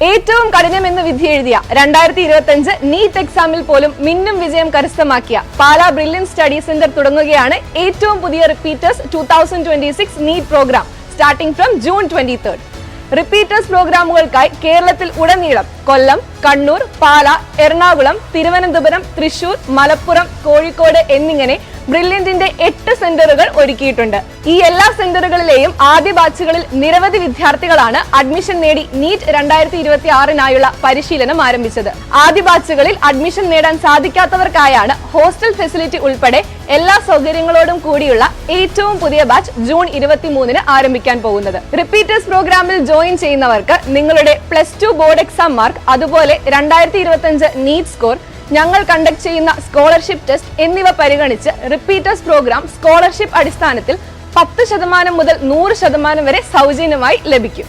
ഏറ്റവും കഠിനമെന്ന് വിധി എഴുതിയ രണ്ടായിരത്തി ഇരുപത്തി അഞ്ച് നീറ്റ് എക്സാമിൽ പോലും മിന്നും വിജയം കരസ്ഥമാക്കിയ പാല ബ്രില്യൻ സ്റ്റഡി സെന്റർ തുടങ്ങുകയാണ് ഏറ്റവും പുതിയ repeaters two thousand twenty six NEET program starting from June twenty third. Repeaters പ്രോഗ്രാമുകൾക്കായി കേരളത്തിൽ ഉടനീളം കൊല്ലം കണ്ണൂർ പാല എറണാകുളം തിരുവനന്തപുരം തൃശൂർ മലപ്പുറം കോഴിക്കോട് എന്നിങ്ങനെ ബ്രില്യന്റിന്റെ എട്ട് സെന്ററുകൾ ഒരുക്കിയിട്ടുണ്ട്. ഈ എല്ലാ സെന്ററുകളിലെയും ആദ്യ ബാച്ചുകളിൽ നിരവധി വിദ്യാർത്ഥികളാണ് അഡ്മിഷൻ നേടി നീറ്റ് രണ്ടായിരത്തി ഇരുപത്തി ആറിനായുള്ള പരിശീലനം ആരംഭിച്ചത്. ആദ്യ ബാച്ചുകളിൽ അഡ്മിഷൻ നേടാൻ സാധിക്കാത്തവർക്കായാണ് ഹോസ്റ്റൽ ഫെസിലിറ്റി ഉൾപ്പെടെ എല്ലാ സൗകര്യങ്ങളോടും കൂടിയുള്ള ഏറ്റവും പുതിയ ബാച്ച് ജൂൺ ഇരുപത്തിമൂന്നിന് ആരംഭിക്കാൻ പോകുന്നത്. റിപ്പീറ്റേഴ്സ് പ്രോഗ്രാമിൽ ജോയിൻ ചെയ്യുന്നവർക്ക് നിങ്ങളുടെ plus two board exam mark അതുപോലെ രണ്ടായിരത്തി നീറ്റ് സ്കോർ ഞങ്ങൾ കണ്ടക്ട് ചെയ്യുന്ന സ്കോളർഷിപ്പ് ടെസ്റ്റ് എന്നിവ പരിഗണിച്ച് റിപ്പീറ്റേഴ്സ് പ്രോഗ്രാം സ്കോളർഷിപ്പ് അടിസ്ഥാനത്തിൽ പത്ത് ശതമാനം മുതൽ നൂറ് ശതമാനം വരെ സൗജന്യമായി ലഭിക്കും.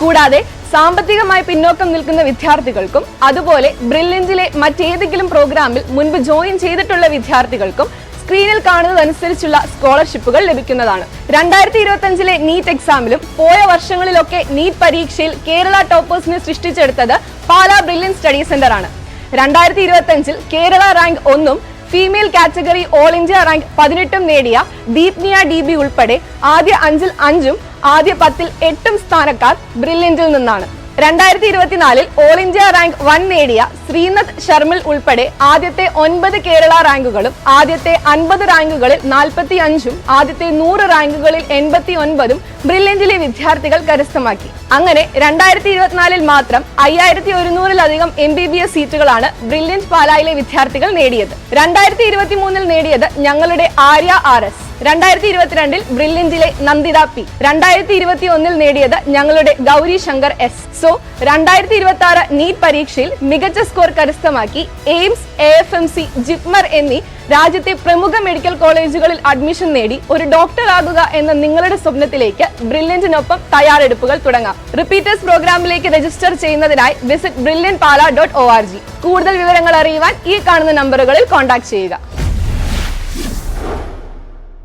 കൂടാതെ സാമ്പത്തികമായി പിന്നോക്കം നിൽക്കുന്ന വിദ്യാർത്ഥികൾക്കും അതുപോലെ ബ്രില്യന്റിലെ മറ്റേതെങ്കിലും പ്രോഗ്രാമിൽ മുൻപ് ജോയിൻ ചെയ്തിട്ടുള്ള വിദ്യാർത്ഥികൾക്കും സ്ക്രീനിൽ കാണുന്നതനുസരിച്ചുള്ള സ്കോളർഷിപ്പുകൾ ലഭിക്കുന്നതാണ്. രണ്ടായിരത്തി ഇരുപത്തി അഞ്ചിലെ നീറ്റ് എക്സാമിലും പോയ വർഷങ്ങളിലൊക്കെ നീറ്റ് പരീക്ഷയിൽ കേരള ടോപ്പേഴ്സിനെ സൃഷ്ടിച്ചെടുത്തത് പാലാ ബ്രില്യൻ സ്റ്റഡി സെന്റർ ആണ് രണ്ടായിരത്തി ഇരുപത്തി അഞ്ചിൽ കേരള റാങ്ക് ഒന്നും female category all India rank പതിനെട്ടും നേടിയ ദീപ്നിയ ഡി ബി ഉൾപ്പെടെ ആദ്യ അഞ്ചിൽ അഞ്ചും ആദ്യ പത്തിൽ എട്ടും സ്ഥാനക്കാർ ബ്രില്യന്റിൽ നിന്നാണ്. രണ്ടായിരത്തി ഇരുപത്തിനാലിൽ ഓൾ ഇന്ത്യ റാങ്ക് വൺ നേടിയ ശ്രീനാഥ് ശർമിൽ ഉൾപ്പെടെ ആദ്യത്തെ ഒൻപത് കേരള റാങ്കുകളും ആദ്യത്തെ അൻപത് റാങ്കുകളിൽ നാൽപ്പത്തി അഞ്ചും ആദ്യത്തെ നൂറ് റാങ്കുകളിൽ എൺപത്തി ഒൻപതും ബ്രില്യന്റിലെ വിദ്യാർത്ഥികൾ കരസ്ഥമാക്കി. അങ്ങനെ രണ്ടായിരത്തി ഇരുപത്തിനാലിൽ മാത്രം അയ്യായിരത്തി ഒരുന്നൂറിലധികം എം ബി ബി എസ് സീറ്റുകളാണ് ബ്രില്യന്റ് പാലായിലെ വിദ്യാർത്ഥികൾ നേടിയത്. രണ്ടായിരത്തി ഇരുപത്തി മൂന്നിൽ നേടിയത് ഞങ്ങളുടെ ആര്യ ആർ എസ്. രണ്ടായിരത്തി ഇരുപത്തിരണ്ടിൽ ബ്രില്യന്റിലെ നന്ദിത പി. രണ്ടായിരത്തി ഇരുപത്തി ഒന്നിൽ നേടിയത് ഞങ്ങളുടെ ഗൗരി ശങ്കർ എസ്. സോ രണ്ടായിരത്തി ഇരുപത്തി ആറ് നീറ്റ് പരീക്ഷയിൽ മികച്ച സ്കോർ കരസ്ഥമാക്കി AIIMS A F M C JIPMER എന്നീ രാജ്യത്തെ പ്രമുഖ മെഡിക്കൽ കോളേജുകളിൽ അഡ്മിഷൻ നേടി ഒരു ഡോക്ടർ ആകുക എന്ന നിങ്ങളുടെ സ്വപ്നത്തിലേക്ക് ബ്രില്യന്റിനൊപ്പം തയ്യാറെടുപ്പുകൾ തുടങ്ങാം. റിപ്പീറ്റേഴ്സ് പ്രോഗ്രാമിലേക്ക് രജിസ്റ്റർ ചെയ്യുന്നതിനായി visit brilliant Pala dot O R G. കൂടുതൽ വിവരങ്ങൾ അറിയുവാൻ ഈ കാണുന്ന നമ്പറുകളിൽ കോൺടാക്ട് ചെയ്യുക.